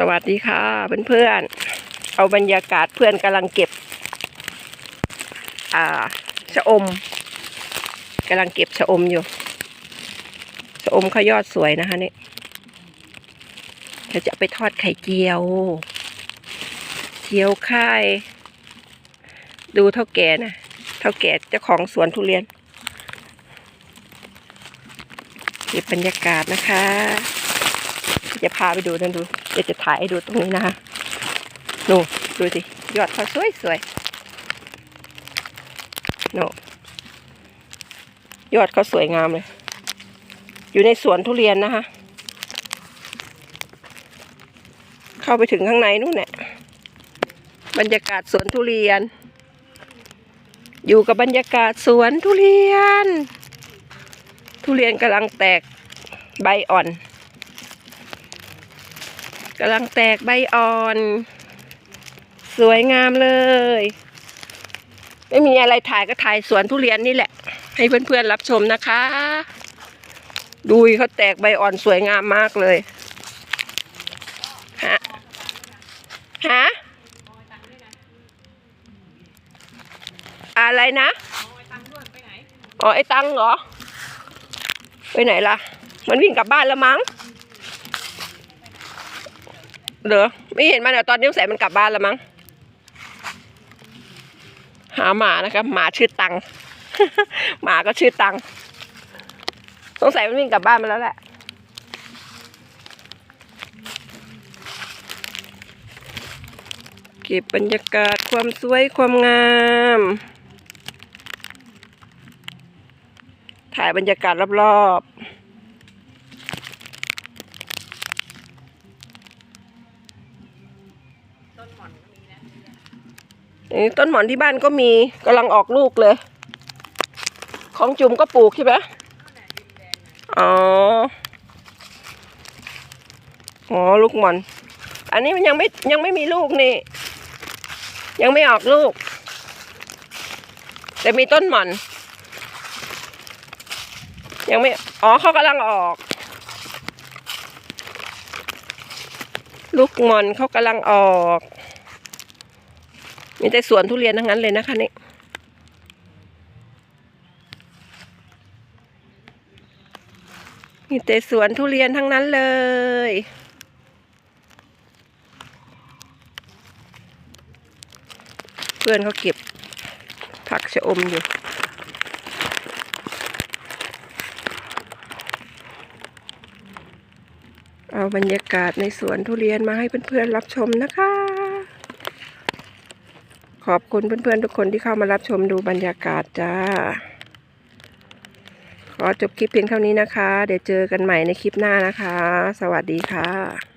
สวัสดีค่ะเพื่อนๆ เอาบรรยากาศเพื่อนกำลังเก็บ อ่าชะอมกำลังเก็บชะอมอยู่ชะอมเขายอดสวยนะคะนี่เดี๋ยวจะไปทอดไข่เจียว เจียวไข่ดูเท่าแก่นะเท่าแก่เจ้าของสวนทุเรียนเก็บบรรยากาศนะคะ จะพาไปดูนั่นดู เดี๋ยวจะถ่ายให้ดูตรงนี้นะคะนูดูสิยอดเขาสวยสวยโนยอดเขาสวยงามเลย อยู่ในสวนทุเรียนนะคะ เข้าไปถึงข้างในนู่นแหละบรรยากาศสวนทุเรียน อยู่กับบรรยากาศสวนทุเรียน ทุเรียนกำลังแตกใบอ่อน กำลังแตกใบอ่อน สวยงามเลย ไม่มีอะไรถ่ายก็ถ่ายสวนทุเรียนนี่แหละ ให้เพื่อนๆรับชมนะคะ ดูเขาแตกใบอ่อนสวยงามมากเลยฮะฮะอะไรนะอ๋อไอ้ตังเหรอ ไปไหนล่ะ มันวิ่งกลับบ้านแล้วมั้ง เด้อไม่เห็นมันเดี๋ยวตอนนี้สงสัยมันกลับบ้านแล้วมั้ง หาหมานะครับ หมาชื่อตัง หมาก็ชื่อตัง สงสัยมันวิ่งกลับบ้านมาแล้วแหละเก็บบรรยากาศความสวยความงาม ถ่ายบรรยากาศรอบๆ นี่ต้นหมอนที่บ้านก็มีกำลังออกลูกเลย ของจุ่มก็ปลูกใช่ไหมอ๋อ อ๋อลูกหมอน อันนี้มันยังไม่ยังไม่มีลูกนี่ ยังไม่ออกลูก แต่มีต้นหมอน ยังไม่ อ๋อเขากำลังออก ลูกหมอนเขากำลังออก มีแต่สวนทุเรียนทั้งนั้นเลยนะคะนี่มีแต่สวนทุเรียนทั้งนั้นเลย เพื่อนเขาเก็บผักชะอมอยู่เอาบรรยากาศในสวนทุเรียนมาให้เพื่อนๆรับชมนะคะ ขอบคุณเพื่อนๆทุกคนที่เข้ามารับชมดูบรรยากาศจ้า ขอจบคลิปเพียงเท่านี้นะคะ เดี๋ยวเจอกันใหม่ในคลิปหน้านะคะ สวัสดีค่ะ